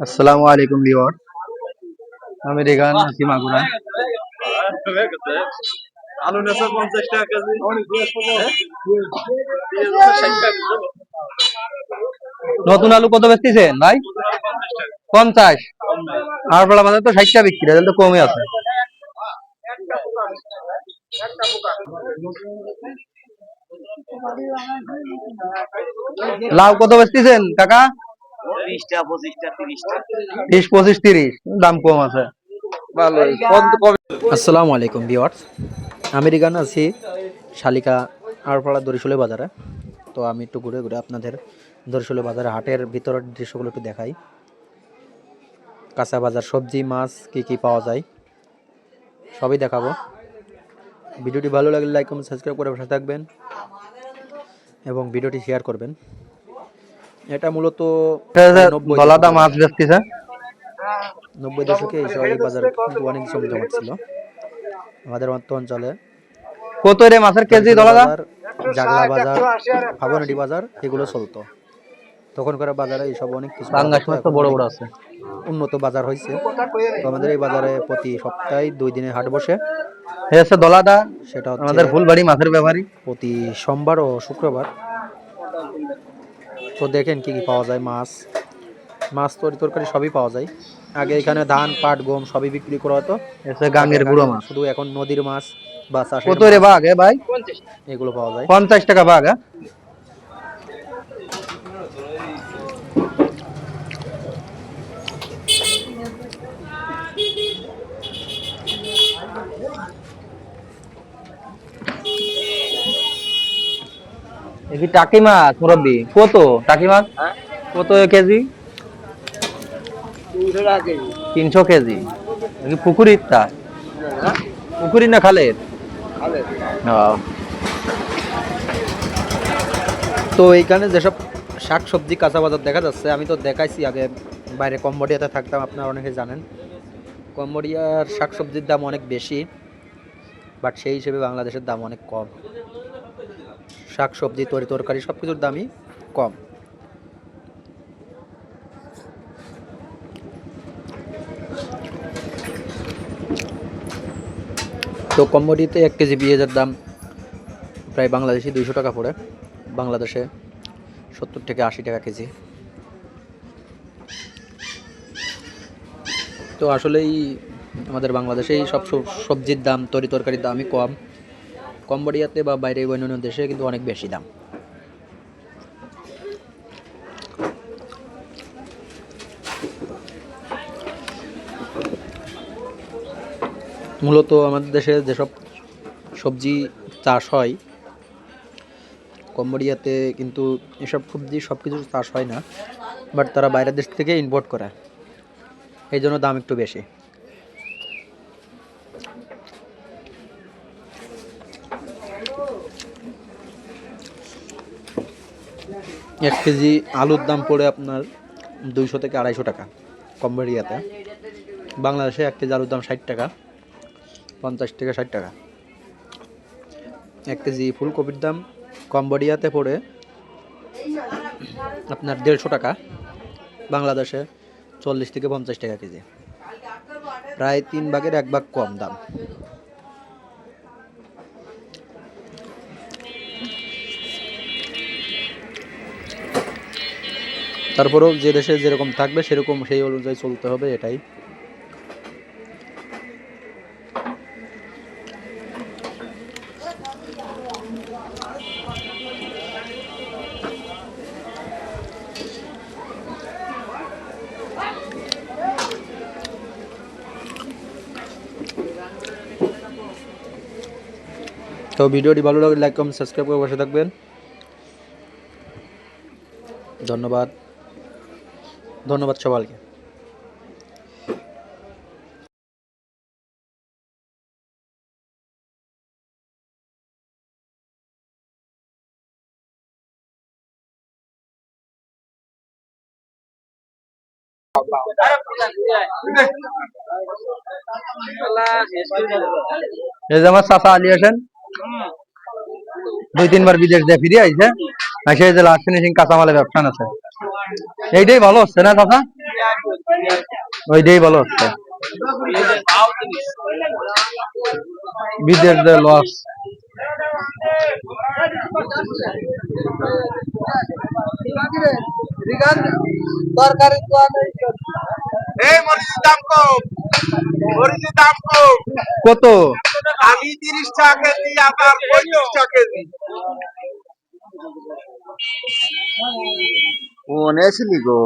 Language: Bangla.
আসসালামু আলাইকুম ভিউয়ার। আমি রেগান আছি মাগুরা। আলু পঞ্চাশ টাকা কেজি। নতুন আলু কত বেচতেছেন ভাই? পঞ্চাশ। আর বলা বাজার তো ষাট টাকা বিক্রি তাহলে তো কমে আছে। লাউ কত বেচতেছেন কাকা? বিশ পঁচিশ তিরিশ। দাম কম আছে। আসসালামু আলাইকুম ভিওয়ার্স আমেরিকান আছি শালিকা আরপাড়া দরিশলে বাজারে। তো আমি একটু ঘুরে ঘুরে আপনাদের দরিশলে বাজারে হাটের ভিতরের দৃশ্যগুলো একটু দেখাই। কাঁচা বাজার সবজি মাছ কি কি পাওয়া যায় সবই দেখাবো। ভিডিওটি ভালো লাগলে লাইক কমেন্ট সাবস্ক্রাইব করে বসে থাকবেন। এবং ভিডিওটি শেয়ার করবেন। এটা মূলত দলাদা মাছ বেচতেছে নব্বই দশকে এই শহরের বাজার অনেক জমজমাট ছিল। আমাদের অন্ত অঞ্চলে কত রে মাছের কেজি দলাদা জাগলা বাজার ফাগুনাটি বাজার এগুলো চলতো। তখনকার বাজারে এইসব অনেক কিছু পাঙ্গাস মাছ তো বড় বড় আছে। উন্নত বাজার হয়েছে। তো আমাদের এই বাজারে প্রতি সপ্তাহে দুই দিনে হাট বসে। হচ্ছে দলাদা সেটা আমাদের ফুলবাড়ি মাছের ব্যাপারী প্রতি সোমবার ও শুক্রবার। তো দেখেন কি কি পাওয়া যায় মাছ। মাছ তরি তরকারি সবই পাওয়া যায়। আগে এখানে ধান পাট গম সবই বিক্রি করা হতো। এসে গাঙ্গের বুড়ো মাছ। শুধু এখন নদীর মাছ বা কত রে বাঘ ভাই? এগুলো পাওয়া যায়। পঞ্চাশ টাকা বাঘ কি টাকি মাছ মুরব্বী? কত? টাকি মাছ? কত কেজি? তিনশো কেজি। কি পুকুরির তা? পুকুরি না খালের? তো এইখানে যেসব শাক সবজি কাঁচা বাজার দেখা যাচ্ছে আমি তো দেখাইছি আগে বাইরে কম্বোডিয়াতে থাকতাম আপনারা অনেকে জানেন। কম্বোডিয়ার শাক সবজির দাম অনেক বেশি বাট সেই হিসেবে বাংলাদেশের দাম অনেক কম। শাক সবজি তরি তরকারি সব কিছুর দামই কম। তো কম্বোডিয়াতে এক কেজি পেঁয়াজের দাম প্রায় বাংলাদেশি দুইশো টাকা পড়ে। বাংলাদেশে সত্তর থেকে আশি টাকা কেজি। তো আসলেই আমাদের বাংলাদেশেই সব- সবজির দাম, তরি তরকারির দামই কম। কম্বোডিয়াতে বা বাইরে অন্যান্য দেশে কিন্তু অনেক বেশি দাম। মূলত আমাদের দেশে যেসব সবজি চাষ হয় কম্বোডিয়াতে কিন্তু এসব সবজি সব কিছু চাষ হয় না বাট তারা বাইরের দেশ থেকে ইম্পোর্ট করে। এই জন্য দাম একটু বেশি। এক কেজি আলুর দাম পড়ে আপনার দুইশো থেকে আড়াইশো টাকা কম্বোডিয়াতে বাংলাদেশে এক কেজি আলুর দাম ষাট টাকা, পঞ্চাশ থেকে ষাট টাকা। এক কেজি ফুলকপির দাম কম্বোডিয়াতে পড়ে আপনার দেড়শো টাকা, বাংলাদেশে চল্লিশ থেকে পঞ্চাশ টাকা কেজি। প্রায় তিন ভাগের এক ভাগ কম দাম। তারপরেও যে দেশে যেরকম থাকবে, সেরকম সেই অনুযায়ী চলতে হবে, এটাই। তো ভিডিওটি ভালো লাগলে লাইক, কমেন্ট, সাবস্ক্রাইব করে বসে থাকবেন। ধন্যবাদ। ধন্যবাদ সবাইকে এই যে আমার চাচা আলী আসেন দুই তিনবার বিদেশ দিয়ে ফিরে আইছে। আর সেই যে লাস্ট ফিনিশিং কাঁচামালের ব্যবসা আছে এইটাই ভালো হচ্ছে না কথা ওইটাই ভালো হচ্ছে। বিদেশ দিয়ে লস এই মরিচের দাম কম। মরিচের দাম কম। কত? আমি তিরিশ টাকা কেজি আবার পঁয়ত্রিশ টাকা কেজি কোন এসেলি গো?